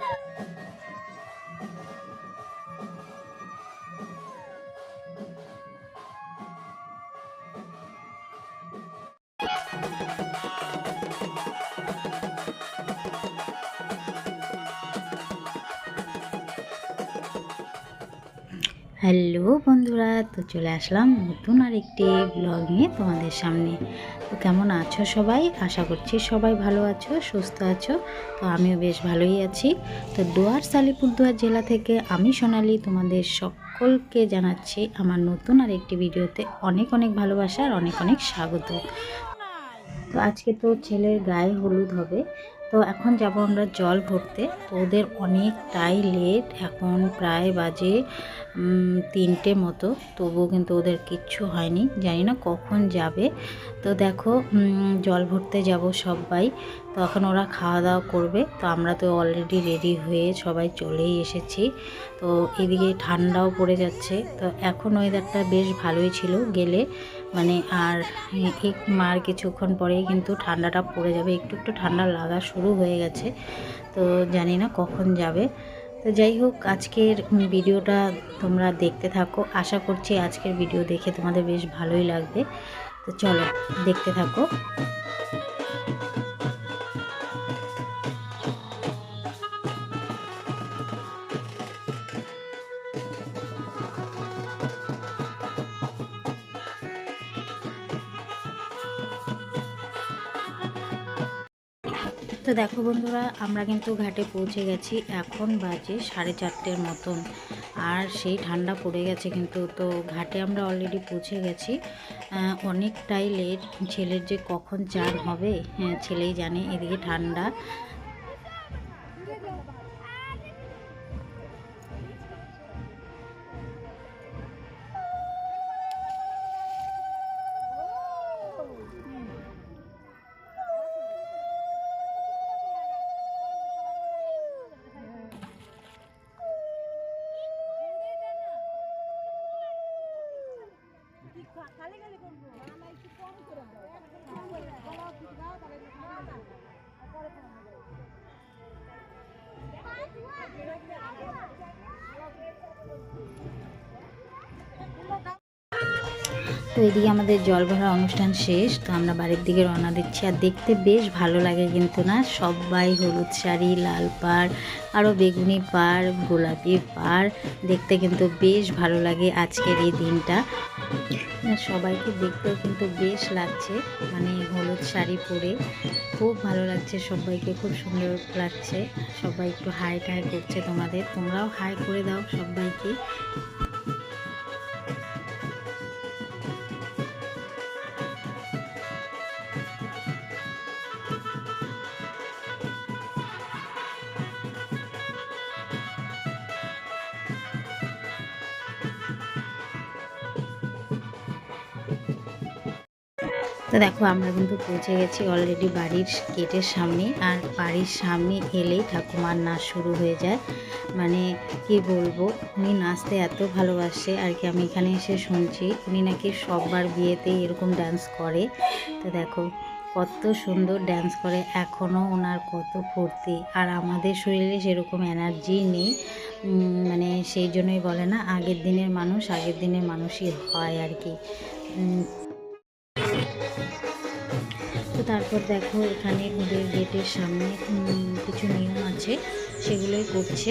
you hello বন্ধুরা, তো চলে আসলাম নতুন আর একটি ব্লগ নিয়ে তোমাদের সামনে। তো কেমন আছো সবাই? আশা করছি সবাই ভালো আছো, সুস্থ আছো। তো আমিও বেশ ভালোই আছি। তো দুয়ার সালিপুরদুয়ার জেলা থেকে আমি সোনালি তোমাদের সকলকে জানাচ্ছি আমার নতুন আর একটি ভিডিওতে অনেক অনেক ভালোবাসা আর অনেক অনেক স্বাগত। তো আজকে তো ছেলের গায়ে হলুদ হবে। তো এখন যাব আমরা জল ভরতে। তো ওদের অনেকটাই লেট এখন প্রায় বাজে তিনটে মতো। তবুও কিন্তু ওদের কিচ্ছু হয়নি। জানি না কখন যাবে। তো দেখো জল ভরতে যাব সবাই। তো এখন ওরা খাওয়া দাওয়া করবে। তো আমরা তো অলরেডি রেডি হয়ে সবাই চলেই এসেছি। তো এদিকে ঠান্ডাও পড়ে যাচ্ছে। তো এখন ওয়েদারটা বেশ ভালোই ছিল গেলে। মানে আর মার কিছুক্ষণ পরেই কিন্তু ঠান্ডাটা পড়ে যাবে। একটু একটু ঠান্ডা লাগা শুরু হয়ে গেছে। তো জানি না কখন যাবে। তো যাই হোক, আজকের ভিডিওটা তোমরা দেখতে থাকো। আশা করছি আজকের ভিডিও দেখে তোমাদের বেশ ভালোই লাগবে। তো চলো, দেখতে থাকো। তো দেখো বন্ধুরা, আমরা কিন্তু ঘাটে পৌঁছে গেছি এখন বাজে সাড়ে চারটের মতন। আর সেই ঠান্ডা পড়ে গেছে কিন্তু, তো ঘাটে আমরা অলরেডি পৌঁছে গেছি। অনেকটাই লেট ছেলের যে কখন চান হবে হ্যাঁ ছেলেই জানে, এদিকে ঠান্ডা। তো এদিকে আমাদের জল ভরা অনুষ্ঠান শেষ, তো আমরা বাড়ির দিকে রওনা দিচ্ছি। আর দেখতে বেশ ভালো লাগে কিন্তু না, সবাই হলুদ শাড়ি, লাল পাড় আরও বেগুনি পাড়, গোলাপি পাড়, দেখতে কিন্তু বেশ ভালো লাগে আজকের এই দিনটা। সবাইকে দেখতেও কিন্তু বেশ লাগছে। মানে হলুদ শাড়ি পরে খুব ভালো লাগছে সবাইকে, খুব সুন্দর লাগছে। সবাই একটু হাই টাই করছে তোমাদের। তোমরাও হাই করে দাও সবাইকে। তো দেখো, আমরা কিন্তু পৌঁছে গেছি অলরেডি বাড়ির গেটের সামনে। আর বাড়ির সামনে এলেই ঠাকুমার নাচ শুরু হয়ে যায়। মানে কি বলব, উনি নাচতে এত ভালোবাসে। আর কি আমি এখানে এসে শুনছি, উনি নাকি সববার বিয়েতেই এরকম ডান্স করে। তো দেখো, কত সুন্দর ডান্স করে। এখনও ওনার কত ফুর্তি। আর আমাদের শরীরে সেরকম এনার্জি নেই। মানে সেই জন্যই বলে না, আগের দিনের মানুষ আগের দিনের মানুষই হয় আর কি। তারপর দেখো এখানে ওদের গেটের সামনে কিছু নিয়ম আছে সেগুলোই করছে।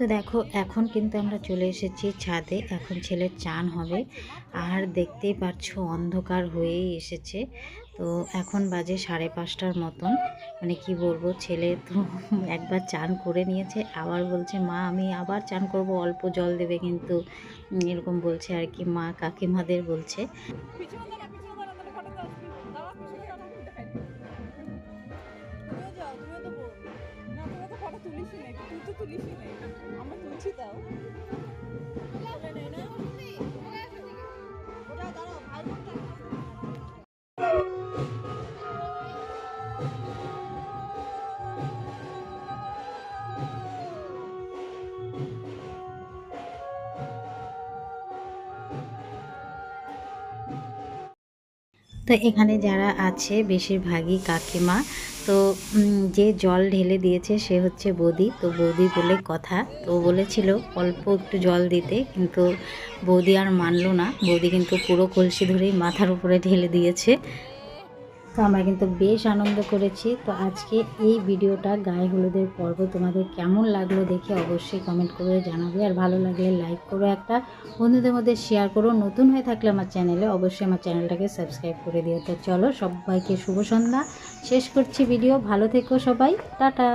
তো দেখো, এখন কিন্তু আমরা চলে এসেছি ছাদে। এখন ছেলের চান হবে। আর দেখতেই পাচ্ছো অন্ধকার হয়েই এসেছে। তো এখন বাজে সাড়ে পাঁচটার মতন। মানে কি বলব, ছেলে তো একবার চান করে নিয়েছে, আবার বলছে, মা, আমি আবার চান করব, অল্প জল দেবে কিন্তু। এরকম বলছে আর কি, মা কাকিমাদের বলছে। আমরা তুলছি তাও তো এখানে যারা আছে বেশিরভাগই কাকিমা। তো যে জল ঢেলে দিয়েছে সে হচ্ছে বৌদি। তো বৌদি বলে কথা। তো বলেছিল অল্প একটু জল দিতে, কিন্তু বৌদি আর মানলো না। বৌদি কিন্তু পুরো কলসি ধরেই মাথার উপরে ঢেলে দিয়েছে। তো আমরা কিন্তু বেশ আনন্দ করেছি। তো আজকে এই ভিডিওটা গায়ে হলুদের পর্ব তোমাদের কেমন লাগল দেখে অবশ্যই কমেন্ট করে জানাবে। আর ভালো লাগলে লাইক করো একটা, বন্ধুদের মধ্যে শেয়ার করো। নতুন হয়ে থাকলে আমার চ্যানেলে অবশ্যই আমার চ্যানেলটাকে সাবস্ক্রাইব করে দিও। তো চলো সবাইকে শুভ সন্ধ্যা। শেষ করছি ভিডিও ভালো থেকো সবাই। টাটা।